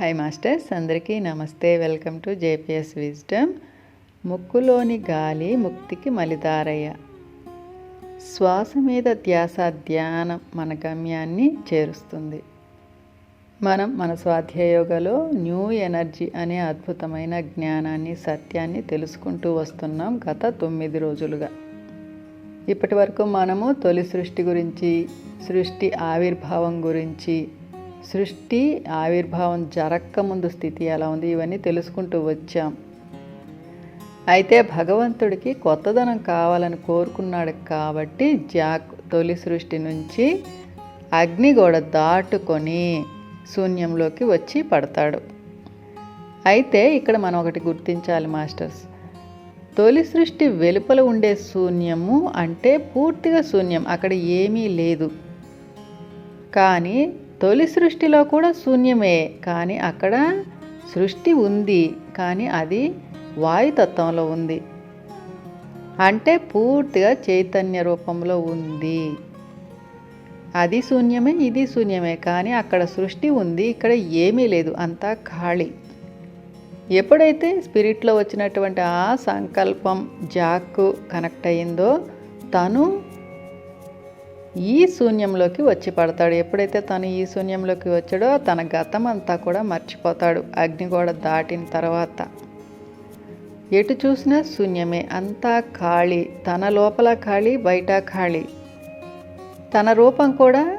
Hi masters అందరికీ నమస్తే. Welcome to J P S wisdom ముక్కులోని గాలి ముక్తికి మలిదారయ్య. శ్వాస మీద ధ్యాస ధ్యానం మన గమ్యాన్ని చేరుస్తుంది. మనం మన స్వాధ్యాయోగలో న్యూ ఎనర్జీ అనే అద్భుతమైన జ్ఞానాన్ని సత్యాన్ని తెలుసుకుంటూ వస్తున్నాం గత తొమ్మిది రోజులుగా. ఇప్పటి వరకు మనము తొలి సృష్టి గురించి సృష్టి ఆవిర్భావం గురించి సృష్టి ఆవిర్భావం జరక్కముందు స్థితి ఎలా ఉంది? ఇవన్నీ తెలుసుకుంటూ వచ్చాం. అయితే భగవంతుడికి కొత్తదనం కావాలని కోరుకున్నాడు కాబట్టి జాక్ తొలి సృష్టి నుంచి అగ్నిగోడ దాటుకొని శూన్యంలోకి వచ్చి పడతాడు. అయితే ఇక్కడ మనం ఒకటి గుర్తించాలి మాస్టర్స్. తొలి సృష్టి వెలుపల ఉండే శూన్యము అంటే పూర్తిగా శూన్యం. అక్కడ ఏమీ లేదు. కానీ తొలి సృష్టిలో కూడా శూన్యమే కానీ అక్కడ సృష్టి ఉంది కానీ అది వాయుతత్వంలో ఉంది. అంటే పూర్తిగా చైతన్య రూపంలో ఉంది. అది శూన్యమే ఇది శూన్యమే కానీ అక్కడ సృష్టి ఉంది ఇక్కడ ఏమీ లేదు అంతా ఖాళీ. ఎప్పుడైతే స్పిరిట్లో వచ్చినటువంటి ఆ సంకల్పం జాక్ కనెక్ట్ అయ్యిందో తను ఈ శూన్యంలోకి వచ్చి పడతాడు. ఎప్పుడైతే తను ఈ శూన్యంలోకి వచ్చాడో తన గతం అంతా కూడా మర్చిపోతాడు. అగ్నిగోడ దాటిన తర్వాత ఎటు చూసినా శూన్యమే. అంతా ఖాళీ. తన లోపల ఖాళీ బయట ఖాళీ. తన రూపం కూడా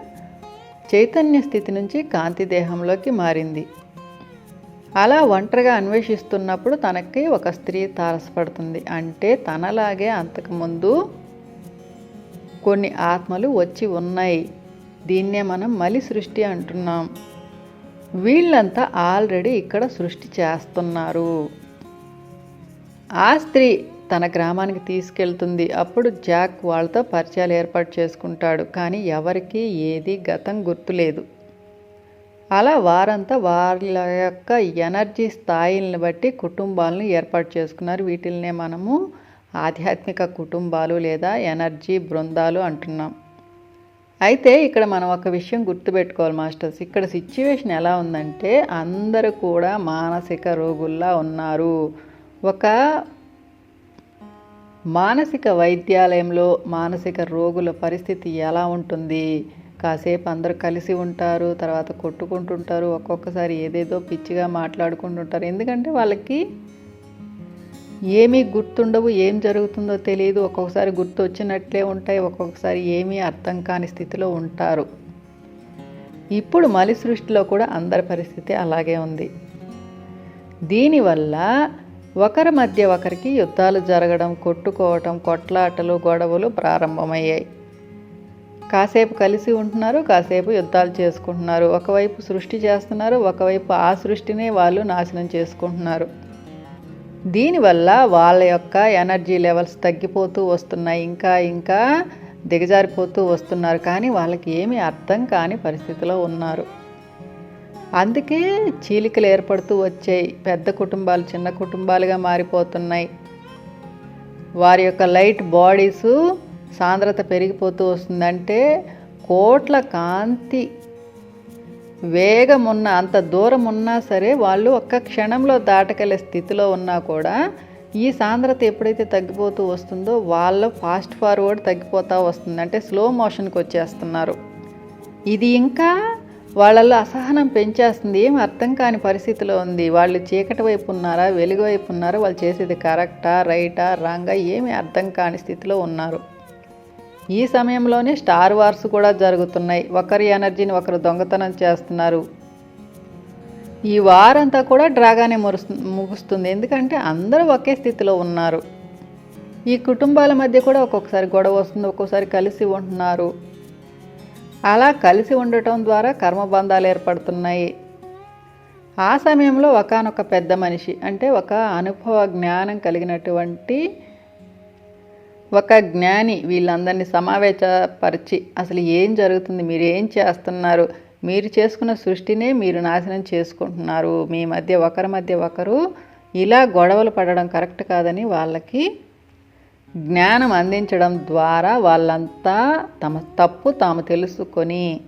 చైతన్య స్థితి నుంచి కాంతి దేహంలోకి మారింది. అలా ఒంటరిగా అన్వేషిస్తున్నప్పుడు తనకి ఒక స్త్రీ తారసపడుతుంది. అంటే తనలాగే అంతకుముందు కొన్ని ఆత్మలు వచ్చి ఉన్నాయి. దీన్నే మనం మలి సృష్టి అంటున్నాం. వీళ్ళంతా ఆల్రెడీ ఇక్కడ సృష్టి చేస్తున్నారు. ఆ స్త్రీ తన గ్రామానికి తీసుకెళ్తుంది. అప్పుడు జాక్ వాళ్ళతో పరిచయాలు ఏర్పాటు చేసుకుంటాడు. కానీ ఎవరికీ ఏది గతం గుర్తులేదు. అలా వారంతా వాళ్ళ యొక్క ఎనర్జీ స్థాయిలను బట్టి కుటుంబాలను ఏర్పాటు చేసుకున్నారు. వీటిల్నే మనము ఆధ్యాత్మిక కుటుంబాలు లేదా ఎనర్జీ బృందాలు అంటున్నాం. అయితే ఇక్కడ మనం ఒక విషయం గుర్తుపెట్టుకోవాలి మాస్టర్స్. ఇక్కడ సిచ్యువేషన్ ఎలా ఉందంటే అందరూ కూడా మానసిక రోగుల్లా ఉన్నారు. ఒక మానసిక వైద్యాలయంలో మానసిక రోగుల పరిస్థితి ఎలా ఉంటుంది? కాసేపు అందరూ కలిసి ఉంటారు తర్వాత కొట్టుకుంటుంటారు ఒక్కొక్కసారి ఏదేదో పిచ్చిగా మాట్లాడుకుంటుంటారు. ఎందుకంటే వాళ్ళకి ఏమీ గుర్తుండవు ఏం జరుగుతుందో తెలియదు. ఒక్కొక్కసారి గుర్తు వచ్చినట్లే ఉంటాయి ఒక్కొక్కసారి ఏమీ అర్థం కాని స్థితిలో ఉంటారు. ఇప్పుడు మలి సృష్టిలో కూడా అందరి పరిస్థితి అలాగే ఉంది. దీనివల్ల ఒకరి మధ్య ఒకరికి యుద్ధాలు జరగడం కొట్టుకోవటం కొట్లాటలు గొడవలు ప్రారంభమయ్యాయి. కాసేపు కలిసి ఉంటున్నారు కాసేపు యుద్ధాలు చేసుకుంటున్నారు. ఒకవైపు సృష్టి చేస్తున్నారు ఒకవైపు ఆ సృష్టినే వాళ్ళు నాశనం చేసుకుంటున్నారు. దీనివల్ల వాళ్ళ యొక్క ఎనర్జీ లెవెల్స్ తగ్గిపోతూ వస్తున్నాయి. ఇంకా ఇంకా దిగజారిపోతూ వస్తున్నారు. కానీ వాళ్ళకి ఏమీ అర్థం కాని పరిస్థితిలో ఉన్నారు. అందుకే చీలికలు ఏర్పడుతూ వచ్చాయి. పెద్ద కుటుంబాలు చిన్న కుటుంబాలుగా మారిపోతున్నాయి. వారి యొక్క లైట్ బాడీసు సాంద్రత పెరిగిపోతూ వస్తుందంటే కోట్ల కాంతి వేగం ఉన్న అంత దూరం ఉన్నా సరే వాళ్ళు ఒక్క క్షణంలో దాటగలే స్థితిలో ఉన్నా కూడా ఈ సాంద్రత ఎప్పుడైతే తగ్గిపోతూ వస్తుందో వాళ్ళ ఫాస్ట్ ఫార్వర్డ్ తగ్గిపోతూ వస్తుంది. అంటే స్లో మోషన్కి వచ్చేస్తున్నారు. ఇది ఇంకా వాళ్ళల్లో అసహనం పెంచేస్తుంది. ఏం అర్థం కాని పరిస్థితిలో ఉంది. వాళ్ళు చీకటి వైపు ఉన్నారా వెలుగు వైపు ఉన్నారా వాళ్ళు చేసేది కరెక్టా రైటా రాంగా ఏమీ అర్థం కాని స్థితిలో ఉన్నారు. ఈ సమయంలోనే స్టార్ వార్స్ కూడా జరుగుతున్నాయి. ఒకరి ఎనర్జీని ఒకరు దొంగతనం చేస్తున్నారు. ఈ వారంతా కూడా డ్రాగానే మురుస్తు ముగుస్తుంది. ఎందుకంటే అందరూ ఒకే స్థితిలో ఉన్నారు. ఈ కుటుంబాల మధ్య కూడా ఒక్కొక్కసారి గొడవ వస్తుంది ఒక్కొక్కసారి కలిసి ఉంటున్నారు. అలా కలిసి ఉండటం ద్వారా కర్మబంధాలు ఏర్పడుతున్నాయి. ఆ సమయంలో ఒకనొక పెద్ద మనిషి అంటే ఒక అనుభవ జ్ఞానం కలిగినటువంటి ఒక జ్ఞాని వీళ్ళందరినీ సమావేశపరిచి అసలు ఏం జరుగుతుంది మీరు ఏం చేస్తున్నారు మీరు చేసుకున్న సృష్టినే మీరు నాశనం చేసుకుంటున్నారు మీ మధ్య ఒకరి మధ్య ఒకరు ఇలా గొడవలు పడడం కరెక్ట్ కాదని వాళ్ళకి జ్ఞానం అందించడం ద్వారా వాళ్ళంతా తమ తప్పు తాము తెలుసుకొని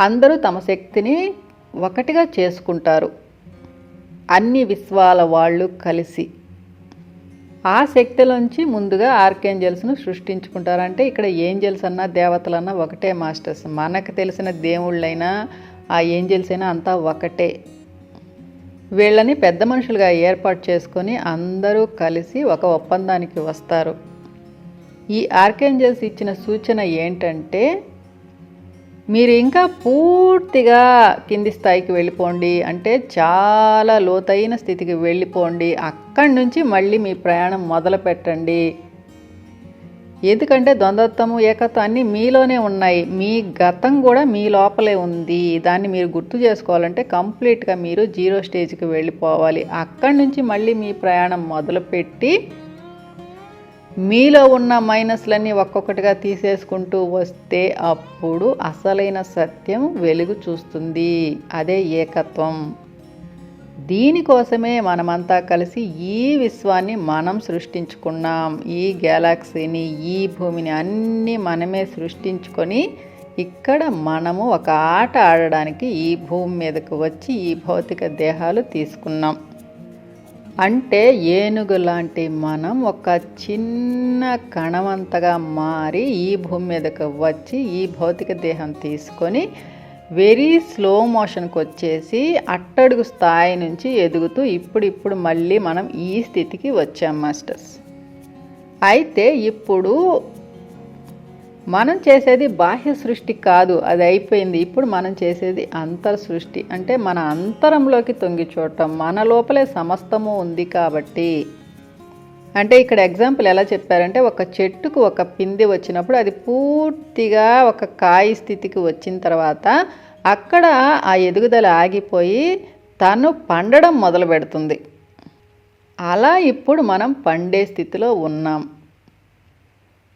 అందరూ తమ శక్తిని ఒకటిగా చేసుకుంటారు. అన్ని విశ్వాల వాళ్ళు కలిసి ఆ శక్తిలోంచి ముందుగా ఆర్కేంజల్స్ను సృష్టించుకుంటారు అంటే ఇక్కడ ఏంజల్స్ అన్నా దేవతలన్నా ఒకటే మాస్టర్స్. మనకు తెలిసిన దేవుళ్ళైనా ఆ ఏంజల్స్ అయినా అంతా ఒకటే. వీళ్ళని పెద్ద మనుషులుగా ఏర్పాటు చేసుకొని అందరూ కలిసి ఒక ఒప్పందానికి వస్తారు. ఈ ఆర్కేంజల్స్ ఇచ్చిన సూచన ఏంటంటే మీరు ఇంకా పూర్తిగా కింది స్థాయికి వెళ్ళిపోండి. అంటే చాలా లోతైన స్థితికి వెళ్ళిపోండి. అక్కడి నుంచి మళ్ళీ మీ ప్రయాణం మొదలు పెట్టండి. ఎందుకంటే ద్వంద్వత్వము ఏకత్వం అన్నీ మీలోనే ఉన్నాయి. మీ గతం కూడా మీ లోపలే ఉంది. దాన్ని మీరు గుర్తు చేసుకోవాలంటే కంప్లీట్గా మీరు జీరో స్టేజ్కి వెళ్ళిపోవాలి. అక్కడి నుంచి మళ్ళీ మీ ప్రయాణం మొదలుపెట్టి మీలో ఉన్న మైనస్లన్నీ ఒక్కొక్కటిగా తీసేసుకుంటూ వస్తే అప్పుడు అసలైన సత్యం వెలుగు చూస్తుంది. అదే ఏకత్వం. దీనికోసమే మనమంతా కలిసి ఈ విశ్వాన్ని మనం సృష్టించుకున్నాం. ఈ గ్యాలాక్సీని ఈ భూమిని అన్నీ మనమే సృష్టించుకొని ఇక్కడ మనము ఒక ఆట ఆడడానికి ఈ భూమి మీదకు వచ్చి ఈ భౌతిక దేహాలు తీసుకున్నాం. అంటే ఏనుగు లాంటి మనం ఒక చిన్న కణవంతగా మారి ఈ భూమి మీదకు వచ్చి ఈ భౌతిక దేహం తీసుకొని వెరీ స్లో మోషన్కి వచ్చేసి అట్టడుగు స్థాయి నుంచి ఎదుగుతూ ఇప్పుడు ఇప్పుడు మళ్ళీ మనం ఈ స్థితికి వచ్చాం మాస్టర్స్. అయితే ఇప్పుడు మనం చేసేది బాహ్య సృష్టి కాదు అది అయిపోయింది. ఇప్పుడు మనం చేసేది అంతర్ సృష్టి. అంటే మన అంతరంలోకి తొంగి చూడటం మన లోపలే సమస్తము ఉంది కాబట్టి. అంటే ఇక్కడ ఎగ్జాంపుల్ ఎలా చెప్పారంటే ఒక చెట్టుకు ఒక పిందె వచ్చినప్పుడు అది పూర్తిగా ఒక కాయ స్థితికి వచ్చిన తర్వాత అక్కడ ఆ ఎదుగుదల ఆగిపోయి తను పండడం మొదలు పెడుతుంది అలా ఇప్పుడు మనం పండే స్థితిలో ఉన్నాం.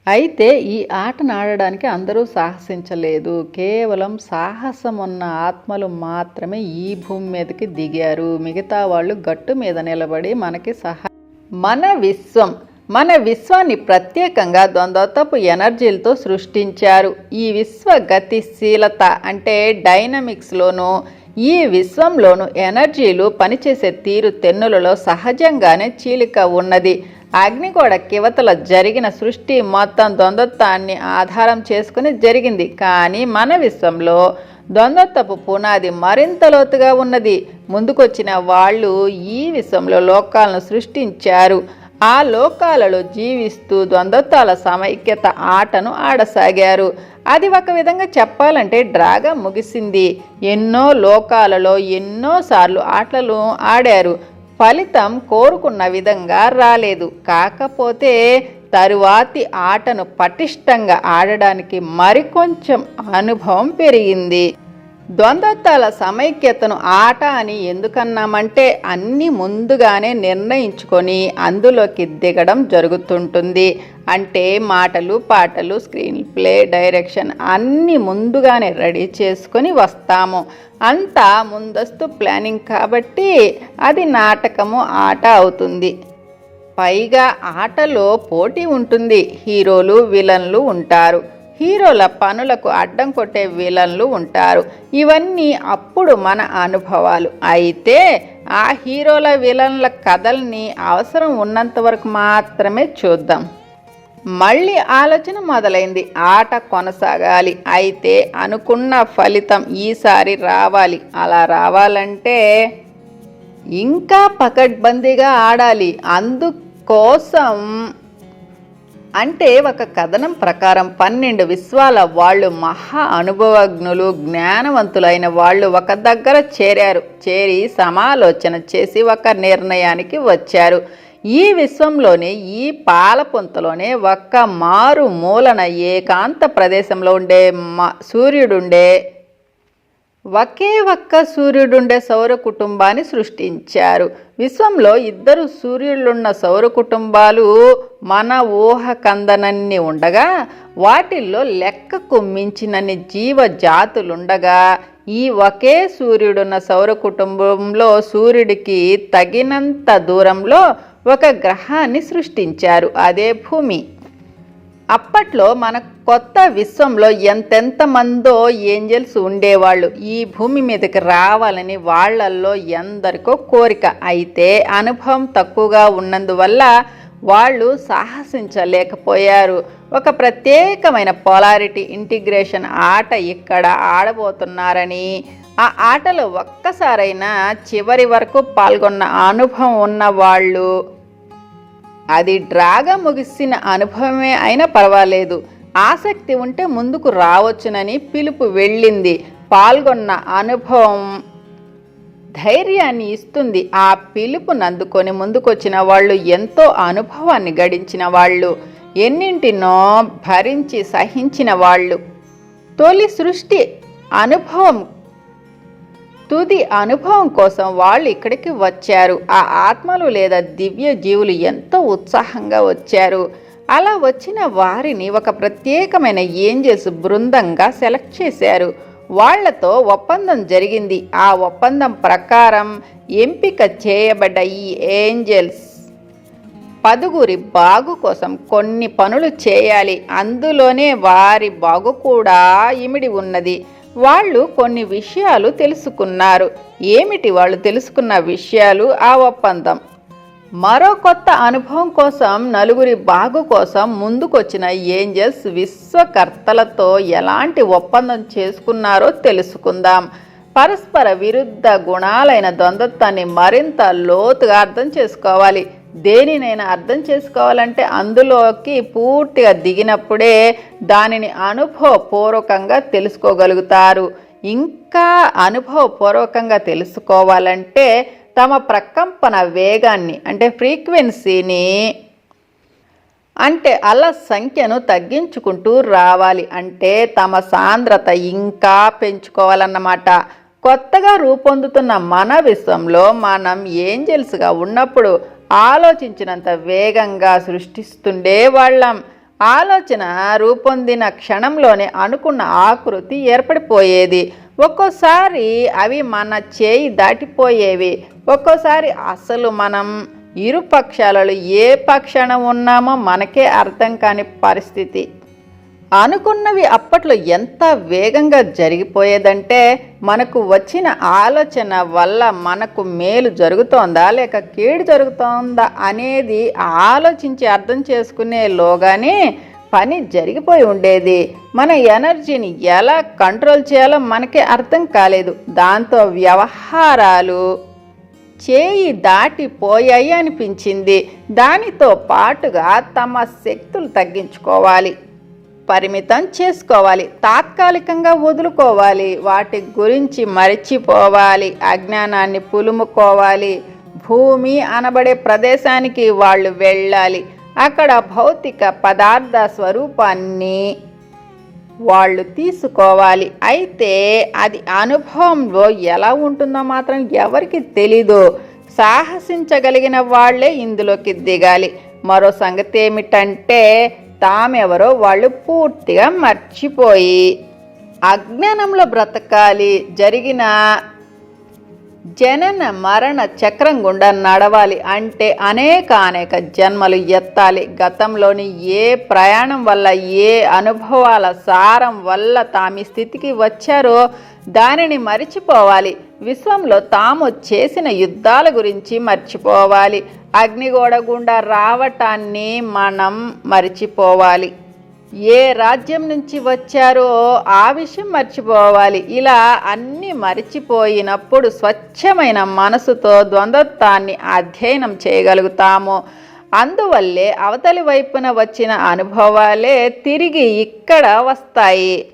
అయితే ఈ ఆటను ఆడడానికి అందరూ సాహసించలేదు. కేవలం సాహసం ఉన్న ఆత్మలు మాత్రమే ఈ భూమి మీదకి దిగారు. మిగతా వాళ్ళు గట్టు మీద నిలబడి మనకి సహా మన విశ్వం మన విశ్వాన్ని ప్రత్యేకంగా ద్వంద్వతపు ఎనర్జీలతో సృష్టించారు. ఈ విశ్వ గతిశీలత అంటే డైనమిక్స్లోనూ ఈ విశ్వంలోను ఎనర్జీలు పనిచేసే తీరు తెన్నులలో సహజంగానే చీలిక ఉన్నది. అగ్నిగోడ కివతల జరిగిన సృష్టి మొత్తం ద్వంద్వత్వాన్ని ఆధారం చేసుకుని జరిగింది. కానీ మన విశ్వంలో ద్వంద్వత్వపు పునాది మరింత లోతుగా ఉన్నది. ముందుకొచ్చిన వాళ్ళు ఈ విశ్వంలో లోకాలను సృష్టించారు. ఆ లోకాలలో జీవిస్తూ ద్వంద్వత్వాల సమైక్యత ఆటను ఆడసాగారు. అది ఒక విధంగా చెప్పాలంటే డ్రాగా ముగిసింది. ఎన్నో లోకాలలో ఎన్నోసార్లు ఆటలు ఆడారు. ఫలితం కోరుకున్న విధంగా రాలేదు. కాకపోతే తరువాతి ఆటను పటిష్టంగా ఆడడానికి మరికొంచెం అనుభవం పెరిగింది. ద్వంద్వత్వాల సమైక్యతను ఆట అని ఎందుకన్నామంటే అన్నీ ముందుగానే నిర్ణయించుకొని అందులోకి దిగడం జరుగుతుంటుంది. అంటే మాటలు పాటలు స్క్రీన్ ప్లే డైరెక్షన్ అన్నీ ముందుగానే రెడీ చేసుకొని వస్తాము. అంతా ముందస్తు ప్లానింగ్ కాబట్టి అది నాటకము ఆట అవుతుంది. పైగా ఆటలో పోటీ ఉంటుంది. హీరోలు విలన్లు ఉంటారు. హీరోల పనులకు అడ్డం కొట్టే విలన్లు ఉంటారు. ఇవన్నీ అప్పుడు మన అనుభవాలు. అయితే ఆ హీరోల విలన్ల కథల్ని అవసరం ఉన్నంత వరకు మాత్రమే చూద్దాం. మళ్ళీ ఆలోచన మొదలైంది. ఆట కొనసాగాలి. అయితే అనుకున్న ఫలితం ఈసారి రావాలి. అలా రావాలంటే ఇంకా పకడ్బందీగా ఆడాలి. అందుకోసం అంటే ఒక కథనం ప్రకారం పన్నెండు విశ్వాల వాళ్ళు మహా అనుభవజ్ఞులు జ్ఞానవంతులైన వాళ్ళు ఒక దగ్గర చేరారు. చేరి సమాలోచన చేసి ఒక నిర్ణయానికి వచ్చారు. ఈ విశ్వంలోనే ఈ పాలపుంతలోనే ఒక్క మారు మూలన ఏకాంత ప్రదేశంలో ఉండే మా సూర్యుడుండే. ఒకే ఒక్క సూర్యుడుండే సౌర కుటుంబాన్ని సృష్టించారు. విశ్వంలో ఇద్దరు సూర్యులున్న సౌర కుటుంబాలు మన ఊహ కందనన్ని ఉండగా వాటిల్లో లెక్కకు మించినన్ని జీవ జాతులుండగా ఈ ఒకే సూర్యుడున్న సౌర కుటుంబంలో సూర్యుడికి తగినంత దూరంలో ఒక గ్రహాన్ని సృష్టించారు. అదే భూమి. అప్పట్లో మన కొత్త విశ్వంలో ఎంతెంత మందో ఏంజల్స్ ఉండేవాళ్ళు. ఈ భూమి మీదకి రావాలని వాళ్ళల్లో ఎందరికో కోరిక. అయితే అనుభవం తక్కువగా ఉన్నందువల్ల వాళ్ళు సాహసించలేకపోయారు. ఒక ప్రత్యేకమైన పొలారిటీ ఇంటిగ్రేషన్ ఆట ఇక్కడ ఆడబోతున్నారని ఆ ఆటలో ఒక్కసారైనా చివరి వరకు పాల్గొన్న అనుభవం ఉన్న వాళ్ళు అది డ్రాగా ముగిసిన అనుభవమే అయినా పర్వాలేదు. ఆసక్తి ఉంటే ముందుకు రావచ్చునని పిలుపు వెళ్ళింది. పాల్గొన్న అనుభవం ధైర్యాన్ని ఇస్తుంది. ఆ పిలుపునందుకొని ముందుకొచ్చిన వాళ్ళు ఎంతో అనుభవాన్ని గడించిన వాళ్ళు ఎన్నింటినో భరించి సహించిన వాళ్ళు. తొలి సృష్టి అనుభవం తుది అనుభవం కోసం వాళ్ళు ఇక్కడికి వచ్చారు. ఆ ఆత్మలు లేదా దివ్య జీవులు ఎంతో ఉత్సాహంగా వచ్చారు. అలా వచ్చిన వారిని ఒక ప్రత్యేకమైన ఏంజల్స్ బృందంగా సెలెక్ట్ చేశారు. వాళ్ళతో ఒప్పందం జరిగింది. ఆ ఒప్పందం ప్రకారం ఎంపిక చేయబడ్డ ఈ ఏంజల్స్ పదుగురి బాగు కోసం కొన్ని పనులు చేయాలి. అందులోనే వారి బాగు కూడా ఇమిడి ఉన్నది. వాళ్ళు కొన్ని విషయాలు తెలుసుకున్నారు. ఏమిటి వాళ్ళు తెలుసుకున్న విషయాలు? ఆ ఒప్పందం. మరో కొత్త అనుభవం కోసం నలుగురి బాగు కోసం ముందుకొచ్చిన ఏంజల్స్ విశ్వకర్తలతో ఎలాంటి ఒప్పందం చేసుకున్నారో తెలుసుకుందాం. పరస్పర విరుద్ధ గుణాలైన ద్వంద్వత్వాన్ని మరింత లోతుగా అర్థం చేసుకోవాలి. దేనినైనా అర్థం చేసుకోవాలంటే అందులోకి పూర్తిగా దిగినప్పుడే దానిని అనుభవపూర్వకంగా తెలుసుకోగలుగుతారు. ఇంకా అనుభవపూర్వకంగా తెలుసుకోవాలంటే తమ ప్రకంపన వేగాన్ని అంటే ఫ్రీక్వెన్సీని అంటే అల సంఖ్యను తగ్గించుకుంటూ రావాలి. అంటే తమ సాంద్రత ఇంకా పెంచుకోవాలన్నమాట. కొత్తగా రూపొందుతున్న మన విశ్వంలో మనం ఏంజెల్స్గా ఉన్నప్పుడు ఆలోచించినంత వేగంగా సృష్టిస్తుండే వాళ్ళం. ఆలోచన రూపొందిన క్షణంలోనే అనుకున్న ఆకృతి ఏర్పడిపోయేది. ఒక్కోసారి అవి మన చేయి దాటిపోయేవి. ఒక్కోసారి అసలు మనం ఇరు పక్షాలలో ఏ పక్షాన ఉన్నామో మనకే అర్థం కాని పరిస్థితి. అనుకున్నవి అప్పట్లో ఎంత వేగంగా జరిగిపోయేదంటే మనకు వచ్చిన ఆలోచన వల్ల మనకు మేలు జరుగుతోందా లేక కీడు జరుగుతోందా అనేది ఆలోచించి అర్థం చేసుకునేలోగానే పని జరిగిపోయి ఉండేది. మన ఎనర్జీని ఎలా కంట్రోల్ చేయాలో మనకే అర్థం కాలేదు. దాంతో వ్యవహారాలు చేయి దాటిపోయాయి అనిపించింది. దానితో పాటుగా తమ శక్తులు తగ్గించుకోవాలి. పరిమితం చేసుకోవాలి. తాత్కాలికంగా వదులుకోవాలి. వాటి గురించి మరిచిపోవాలి. అజ్ఞానాన్ని పులుముకోవాలి. భూమి అనబడే ప్రదేశానికి వాళ్ళు వెళ్ళాలి. అక్కడ భౌతిక పదార్థ స్వరూపాన్ని వాళ్ళు తీసుకోవాలి. అయితే అది అనుభవంలో ఎలా ఉంటుందో మాత్రం ఎవరికి తెలీదు. సాహసించగలిగిన వాళ్ళే ఇందులోకి దిగాలి. మరో సంగతి ఏమిటంటే తామెవరో వాళ్ళు పూర్తిగా మర్చిపోయి అజ్ఞానంలో బ్రతకాలి. జరిగిన జనన మరణ చక్రం గుండా నడవాలి అంటే అనేక అనేక జన్మలు ఎత్తాలి. గతంలోని ఏ ప్రయాణం వల్ల ఏ అనుభవాల సారం వల్ల తామి స్థితికి వచ్చారో దానిని మరిచిపోవాలి. విశ్వంలో తాము చేసిన యుద్ధాల గురించి మర్చిపోవాలి. అగ్నిగోడ గుండా రావటాన్ని మనం మర్చిపోవాలి. ఏ రాజ్యం నుంచి వచ్చారో ఆ విషయం మర్చిపోవాలి. ఇలా అన్నీ మర్చిపోయినప్పుడు స్వచ్ఛమైన మనసుతో ద్వంద్వత్వాన్ని అధ్యయనం చేయగలుగుతాము. అందువల్లే అవతలి వైపున వచ్చిన అనుభవాలే తిరిగి ఇక్కడ వస్తాయి.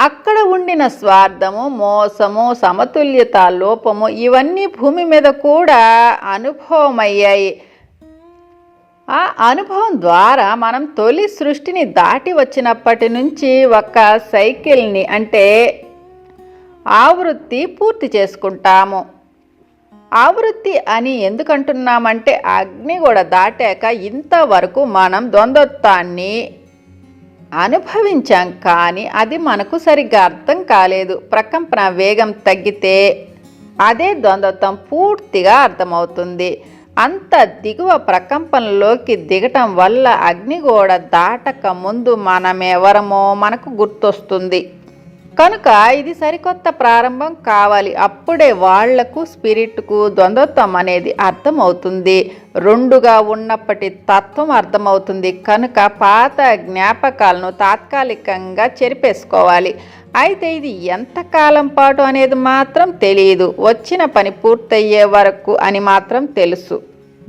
అక్కడ ఉండిన స్వార్థము మోసము సమతుల్యత లోపము ఇవన్నీ భూమి మీద కూడా అనుభవమయ్యాయి. ఆ అనుభవం ద్వారా మనం తొలి సృష్టిని దాటి వచ్చినప్పటి నుంచి ఒక సైకిల్ని అంటే ఆవృత్తి పూర్తి చేసుకుంటాము. ఆవృత్తి అని ఎందుకంటున్నామంటే అగ్ని కూడా దాటాక ఇంతవరకు మనం ద్వంద్వత్వాన్ని అనుభవించాం కానీ అది మనకు సరిగ్గా అర్థం కాలేదు. ప్రకంపన వేగం తగ్గితే అదే ద్వంద్వత్వం పూర్తిగా అర్థమవుతుంది. అంత దిగువ ప్రకంపనలోకి దిగటం వల్ల అగ్నిగోడ దాటక ముందు మనమెవరమో మనకు గుర్తొస్తుంది. కనుక ఇది సరికొత్త ప్రారంభం కావాలి. అప్పుడే వాళ్ళకు స్పిరిట్కు ద్వంద్వత్వం అనేది అర్థమవుతుంది. రెండుగా ఉన్నప్పటి తత్వం అర్థమవుతుంది. కనుక పాత జ్ఞాపకాలను తాత్కాలికంగా చెరిపేసుకోవాలి. అయితే ఇది ఎంతకాలం పాటు అనేది మాత్రం తెలియదు వచ్చిన పని పూర్తయ్యే వరకు అని మాత్రం తెలుసు.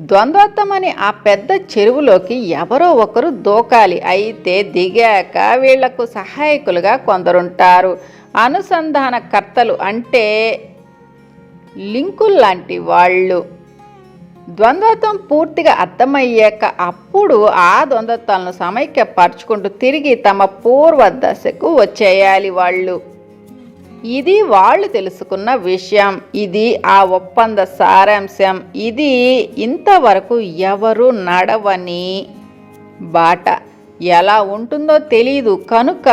ద్వంద్వత్వమని ఆ పెద్ద చెరువులోకి ఎవరో ఒకరు దూకాలి. అయితే దిగాక వీళ్ళకు సహాయకులుగా కొందరుంటారు. అనుసంధానకర్తలు అంటే లింకుల్ లాంటి వాళ్ళు. ద్వంద్వత్వం పూర్తిగా అర్థమయ్యాక అప్పుడు ఆ ద్వంద్వత్వాలను సమైక్యపరచుకుంటూ తిరిగి తమ పూర్వ దశకు వచ్చేయాలి వాళ్ళు. ఇది వాళ్ళు తెలుసుకున్న విషయం. ఇది ఆ ఒప్పంద సారాంశం. ఇది ఇంతవరకు ఎవరు నడవని బాట. ఎలా ఉంటుందో తెలియదు కనుక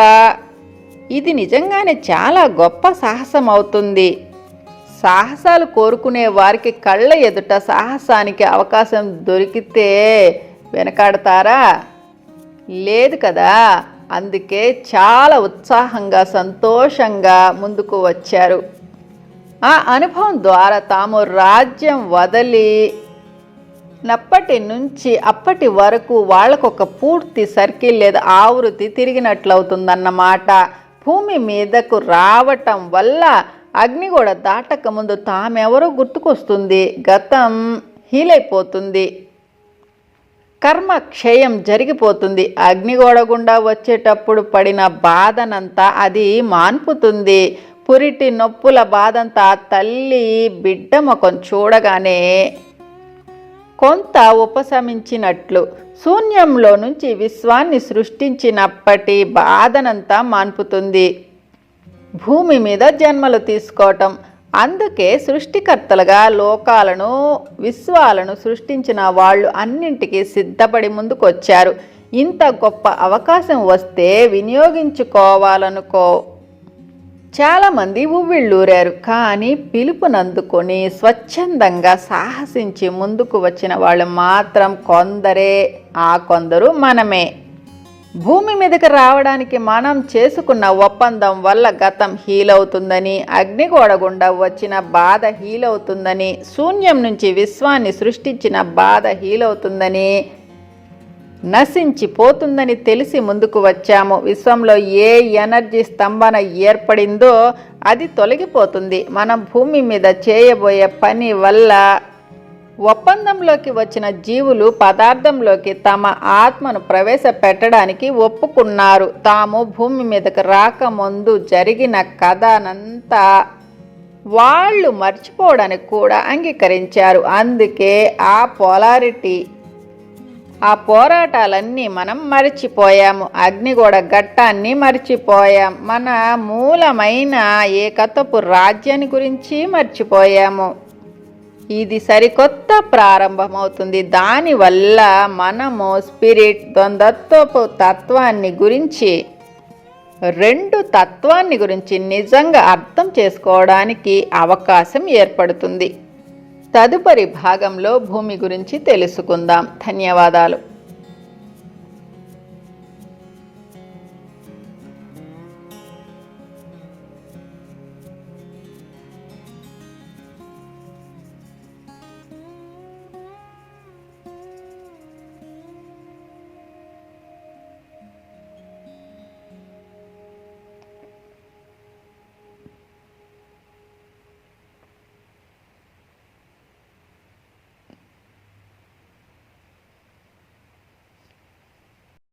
ఇది నిజంగానే చాలా గొప్ప సాహసం అవుతుంది. సాహసాలు కోరుకునే వారికి కళ్ళ ఎదుట సాహసానికి అవకాశం దొరికితే వెనకాడతారా? లేదు కదా? అందుకే చాలా ఉత్సాహంగా సంతోషంగా ముందుకు వచ్చారు. ఆ అనుభవం ద్వారా తాము రాజ్యం వదిలి నప్పటి నుంచి అప్పటి వరకు వాళ్ళకొక పూర్తి సర్కిల్ లేదా ఆవృత్తి తిరిగినట్లవుతుందన్నమాట. భూమి మీదకు రావటం వల్ల అగ్ని కూడా దాటక ముందు తామెవరో గుర్తుకొస్తుంది. గతం హీలైపోతుంది. కర్మ క్షయం జరిగిపోతుంది. అగ్నిగోడ గుండా వచ్చేటప్పుడు పడిన బాధనంతా అది మాన్పుతుంది. పురిటి నొప్పుల బాధంతా తల్లి బిడ్డ ముఖం చూడగానే కొంత ఉపశమించినట్లు శూన్యంలో నుంచి విశ్వాన్ని సృష్టించినప్పటి బాధనంతా మాన్పుతుంది. భూమి మీద జన్మలు తీసుకోవటం అందుకే సృష్టికర్తలుగా లోకాలను విశ్వాలను సృష్టించిన వాళ్ళు అన్నింటికీ సిద్ధపడి ముందుకొచ్చారు. ఇంత గొప్ప అవకాశం వస్తే వినియోగించుకోవాలనుకో చాలామంది ఉవ్విళ్ళూరారు. కానీ పిలుపునందుకొని స్వచ్ఛందంగా సాహసించి ముందుకు వచ్చిన వాళ్ళు మాత్రం కొందరే. ఆ కొందరు మనమే. భూమి మీదకి రావడానికి మనం చేసుకున్న ఒప్పందం వల్ల గతం హీల్ అవుతుందని అగ్నిగోడ గుండా వచ్చిన బాధ హీల్ అవుతుందని శూన్యం నుంచి విశ్వాన్ని సృష్టించిన బాధ హీల్ అవుతుందని నశించిపోతుందని తెలిసి ముందుకు వచ్చాము. విశ్వంలో ఏ ఎనర్జీ స్తంభన ఏర్పడిందో అది తొలగిపోతుంది. మనం భూమి మీద చేయబోయే పని వల్ల ఒప్పందంలోకి వచ్చిన జీవులు పదార్థంలోకి తమ ఆత్మను ప్రవేశపెట్టడానికి ఒప్పుకున్నారు. తాము భూమి మీదకు రాకముందు జరిగిన కథనంతా వాళ్ళు మర్చిపోవడానికి కూడా అంగీకరించారు. అందుకే ఆ పోలారిటీ ఆ పోరాటాలన్నీ మనం మర్చిపోయాము. అగ్నిగోడ ఘట్టాన్ని మర్చిపోయాం. మన మూలమైన ఏకత్వపు రాజ్యాన్ని గురించి మర్చిపోయాము. ఇది సరికొత్త ప్రారంభమవుతుంది. దానివల్ల మనము స్పిరిట్ ద్వంద్వత్వపు తత్వాన్ని గురించి రెండు తత్వాన్ని గురించి నిజంగా అర్థం చేసుకోవడానికి అవకాశం ఏర్పడుతుంది. తదుపరి భాగంలో భూమి గురించి తెలుసుకుందాం. ధన్యవాదాలు.